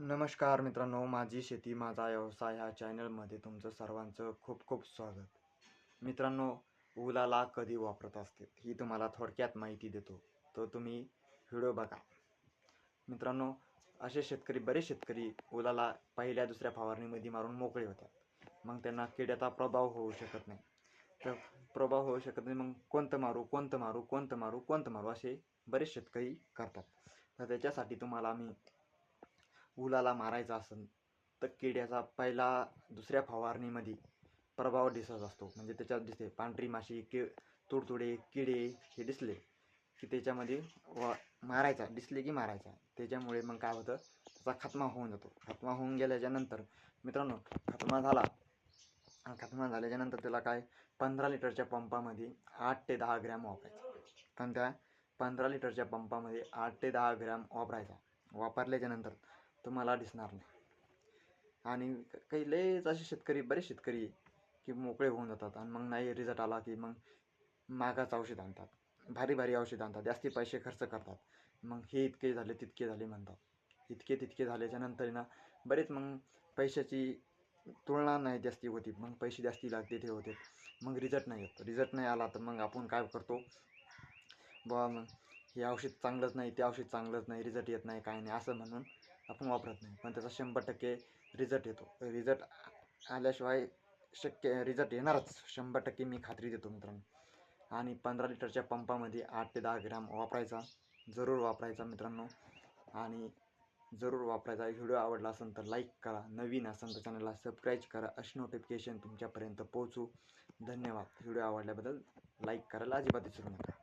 नमस्कार मित्रांनो माझी शेती माझा व्यवसाय ह्या चॅनलमध्ये तुमचं सर्वांचं खूप खूप स्वागत. मित्रांनो उलाला कधी वापरत असते ही तुम्हाला थोडक्यात माहिती देतो तो तुम्ही व्हिडिओ बघा. मित्रांनो असे शेतकरी बरेच शेतकरी उलाला पहिल्या दुसऱ्या फवारणीमध्ये मारून मोकळे होतात. मग त्यांना किड्याचा प्रभाव होऊ शकत नाही. तर प्रभाव होऊ शकत नाही मग कोणतं मारू कोणतं मारू कोणतं मारू कोणतं मारू असे बरेच शेतकरी करतात. तर त्याच्यासाठी तुम्हाला मी उलाला मारायचा असेल तर किड्याचा पहिला दुसऱ्या फवारणीमध्ये प्रभाव दिसत असतो. म्हणजे त्याच्यात दिसते पांढरी माशी कि तुडतुडे किडे हे दिसले की त्याच्यामध्ये व मारायचा दिसले की मारायचा. त्याच्यामुळे मग काय होतं त्याचा खात्मा होऊन जातो. खात्मा होऊन गेल्याच्यानंतर मित्रांनो खात्मा झाला. खात्मा झाल्याच्यानंतर त्याला काय पंधरा लिटरच्या पंपामध्ये आठ ते दहा ग्रॅम वापरायचा. पण त्या पंधरा लिटरच्या पंपामध्ये आठ ते दहा ग्रॅम वापरायचा. वापरल्याच्यानंतर तुम्हाला दिसणार नाही. आणि काही लयच असे शेतकरी बरेच शेतकरी की मोकळे होऊन जातात आणि मग नाही रिझल्ट आला की मग मागाचं औषध आणतात. भारी भारी औषध आणतात. जास्ती पैसे खर्च करतात. मग हे इतके झाले तितके झाले म्हणतात. इतके तितके झाल्याच्यानंतर ना बरेच मग पैशाची तुलना नाही जास्ती होती. मग पैसे जास्ती लागते ते होते. मग रिझल्ट नाही येत. रिझल्ट नाही आला तर मग आपण काय करतो? बुवा मग हे औषध चांगलंच नाही ते औषध चांगलंच नाही रिझल्ट येत नाही काय नाही असं म्हणून आपण वापरत नाही. पण त्याचा शंभर टक्के रिझल्ट येतो. रिझल्ट आल्याशिवाय शक्य रिझल्ट येणारच. शंभर टक्के मी खात्री देतो मित्रांनो. आणि पंधरा लिटरच्या पंपामध्ये आठ ते दहा ग्राम वापरायचा. जरूर वापरायचा मित्रांनो. आणि जरूर वापरायचा. व्हिडिओ आवडला असेल तर लाईक करा. नवीन असेल तर चॅनलला सबस्क्राईब करा. अशी नोटिफिकेशन तुमच्यापर्यंत पोहोचू. धन्यवाद. व्हिडिओ आवडल्याबद्दल लाईक करायला अजिबात विसरू नका.